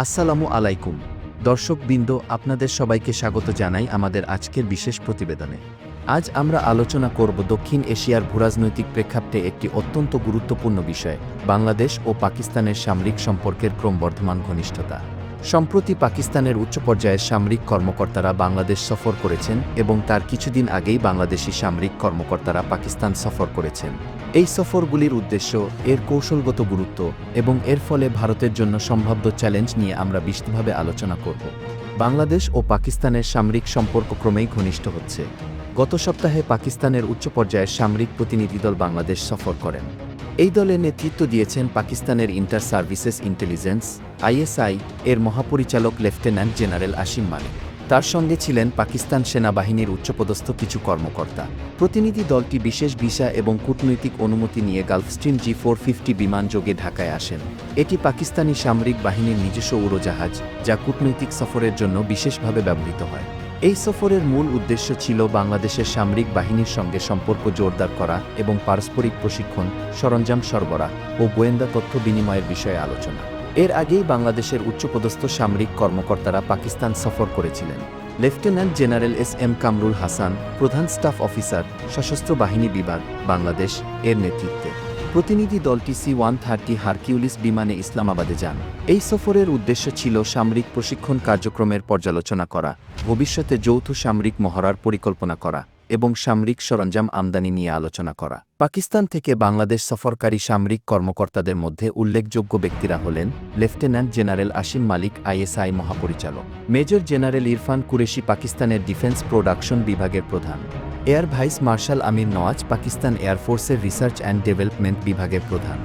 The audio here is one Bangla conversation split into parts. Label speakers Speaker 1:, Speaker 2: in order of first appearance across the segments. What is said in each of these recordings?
Speaker 1: আসসালামু আলাইকুম। দর্শকবৃন্দ আপনাদের সবাইকে স্বাগত জানাই আমাদের আজকের বিশেষ প্রতিবেদনে। আজ আমরা আলোচনা করব দক্ষিণ এশিয়ার ভূরাজনৈতিক প্রেক্ষাপটে একটি অত্যন্ত গুরুত্বপূর্ণ বিষয়, বাংলাদেশ ও পাকিস্তানের সামরিক সম্পর্কের ক্রমবর্ধমান ঘনিষ্ঠতা। সম্প্রতি পাকিস্তানের উচ্চ পর্যায়ের সামরিক কর্মকর্তারা বাংলাদেশ সফর করেছেন এবং তার কিছুদিন আগেই বাংলাদেশি সামরিক কর্মকর্তারা পাকিস্তান সফর করেছেন। এই সফরগুলির উদ্দেশ্য এর কৌশলগত গুরুত্ব এবং এর ফলে ভারতের জন্য সম্ভাব্য চ্যালেঞ্জ নিয়ে আমরা বিশদভাবে আলোচনা করব। বাংলাদেশ ও পাকিস্তানের সামরিক সম্পর্ক ক্রমেই ঘনিষ্ঠ হচ্ছে। গত সপ্তাহে পাকিস্তানের উচ্চ পর্যায়ের সামরিক প্রতিনিধিদল বাংলাদেশ সফর করেন। এই দলে নেতৃত্ব দিয়েছেন পাকিস্তানের ইন্টার সার্ভিসেস ইন্টেলিজেন্স, আইএসআই এর মহাপরিচালক লেফটেন্যান্ট জেনারেল আসিম মালিক তার সঙ্গে ছিলেন পাকিস্তান সেনাবাহিনীর উচ্চপদস্থ কিছু কর্মকর্তা। প্রতিনিধি দলটি বিশেষ ভিসা এবং কূটনৈতিক অনুমতি নিয়ে গালফস্ট্রিম জি ফোর ফিফটি বিমান যোগে ঢাকায় আসেন। এটি পাকিস্তানি সামরিক বাহিনীর নিজস্ব উড়োজাহাজ, যা কূটনৈতিক সফরের জন্য বিশেষভাবে ব্যবহৃত হয়। এই সফরের মূল উদ্দেশ্য ছিল বাংলাদেশের সামরিক বাহিনীর সঙ্গে সম্পর্ক জোরদার করা এবং পারস্পরিক প্রশিক্ষণ, সরঞ্জাম সরবরাহ ও গোয়েন্দা তথ্য বিনিময়ের বিষয়ে আলোচনা। এর আগেই বাংলাদেশের উচ্চপদস্থ সামরিক কর্মকর্তারা পাকিস্তান সফর করেছিলেন। Lieutenant general S M Kamrul Hasan, প্রধান স্টাফ অফিসার, সশস্ত্র বাহিনী বিভাগ, বাংলাদেশ, এর নেতৃত্বে। প্রতিনিধি দলটি সি ওয়ান থার্টি হারকিউলিস বিমানে ইসলামাবাদে যান। এই সফরের উদ্দেশ্য ছিল সামরিক প্রশিক্ষণ কার্যক্রমের পর্যালোচনা করা, ভবিষ্যতে যৌথ সামরিক মহড়ার পরিকল্পনা করা এবং সামরিক সরঞ্জাম আমদানি নিয়ে আলোচনা করা। পাকিস্তান থেকে বাংলাদেশ সফরকারী সামরিক কর্মকর্তাদের মধ্যে উল্লেখযোগ্য ব্যক্তিরা হলেন lieutenant general Asim Malik, ISI মহাপরিচালক, মেজর জেনারেল ইরফান কুরেশি, পাকিস্তানের ডিফেন্স প্রোডাকশন বিভাগের প্রধান। Air vice marshal Amir Nawaz Pakistan এয়ারফোর্সের research and development বিভাগের প্রধান।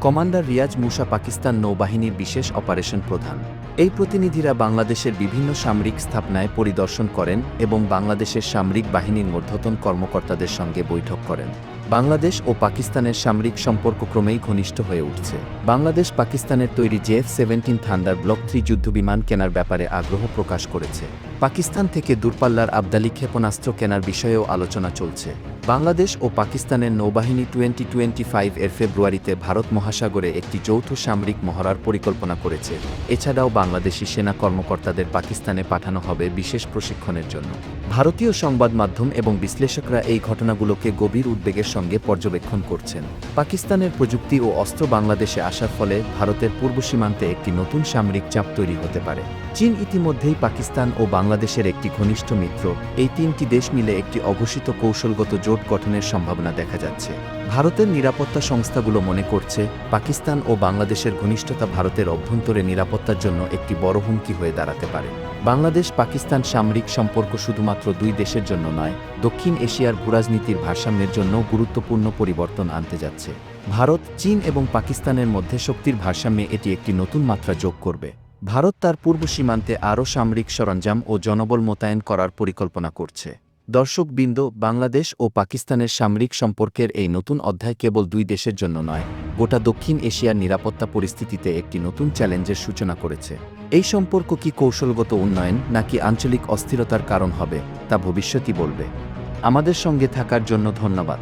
Speaker 1: কমান্ডার রিয়াজ মুসা পাকিস্তান নৌবাহিনীর বিশেষ অপারেশন প্রধান। এই প্রতিনিধিরা বাংলাদেশের বিভিন্ন সামরিক স্থাপনায় পরিদর্শন করেন এবং বাংলাদেশের সামরিক বাহিনীর মধ্যতন কর্মকর্তাদের সঙ্গে বৈঠক করেন। বাংলাদেশ ও পাকিস্তানের সামরিক সম্পর্ক ক্রমেই ঘনিষ্ঠ হয়ে উঠছে। বাংলাদেশ পাকিস্তানের তৈরি JF seventeen thunder block three যুদ্ধবিমান কেনার ব্যাপারে আগ্রহ প্রকাশ করেছে। পাকিস্তান থেকে দূরপাল্লার আবদালি ক্ষেপণাস্ত্র কেনার বিষয়েও আলোচনা চলছে। বাংলাদেশ ও পাকিস্তানের নৌবাহিনী টোয়েন্টি টোয়েন্টি ফাইভ এর ফেব্রুয়ারিতে ভারত মহাসাগরে একটি যৌথ সামরিক মহড়ার পরিকল্পনা করেছে। এছাড়াও বাংলাদেশি সেনা কর্মকর্তাদের পাকিস্তানে পাঠানো হবে বিশেষ প্রশিক্ষণের জন্য। ভারতীয় সংবাদ মাধ্যম এবং বিশ্লেষকরা এই ঘটনাগুলোকে গভীর উদ্বেগের সঙ্গে পর্যবেক্ষণ করছেন। পাকিস্তানের প্রযুক্তি ও অস্ত্র বাংলাদেশে আসার ফলে ভারতের পূর্ব সীমান্তে একটি নতুন সামরিক চাপ তৈরি হতে পারে। চীন ইতিমধ্যেই পাকিস্তান ও বাংলাদেশের একটি ঘনিষ্ঠ মিত্র। এই তিনটি দেশ মিলে একটি অঘোষিত কৌশলগত জোট গঠনের সম্ভাবনা দেখা যাচ্ছে। ভারতের নিরাপত্তা সংস্থাগুলো মনে করছে, পাকিস্তান ও বাংলাদেশের ঘনিষ্ঠতা ভারতের অভ্যন্তরে নিরাপত্তার জন্য একটি বড় হুমকি হয়ে দাঁড়াতে পারে। বাংলাদেশ পাকিস্তান সামরিক সম্পর্ক শুধুমাত্র দুই দেশের জন্য নয়, দক্ষিণ এশিয়ার ভূরাজনীতির ভারসাম্যের জন্য গুরুত্বপূর্ণ পরিবর্তন আনতে যাচ্ছে। ভারত, চীন এবং পাকিস্তানের মধ্যে শক্তির ভারসাম্যে এটি একটি নতুন মাত্রা যোগ করবে। ভারত তার পূর্ব সীমান্তে আরও সামরিক সরঞ্জাম ও জনবল মোতায়েন করার পরিকল্পনা করছে। দর্শকবৃন্দ, বাংলাদেশ ও পাকিস্তানের সামরিক সম্পর্কের এই নতুন অধ্যায় কেবল দুই দেশের জন্য নয় গোটা দক্ষিণ এশিয়ার নিরাপত্তা পরিস্থিতিতে একটি নতুন চ্যালেঞ্জের সূচনা করেছে। এই সম্পর্ক কি কৌশলগত উন্নয়ন নাকি আঞ্চলিক অস্থিরতার কারণ হবে, তা ভবিষ্যতই বলবে। আমাদের সঙ্গে থাকার জন্য ধন্যবাদ।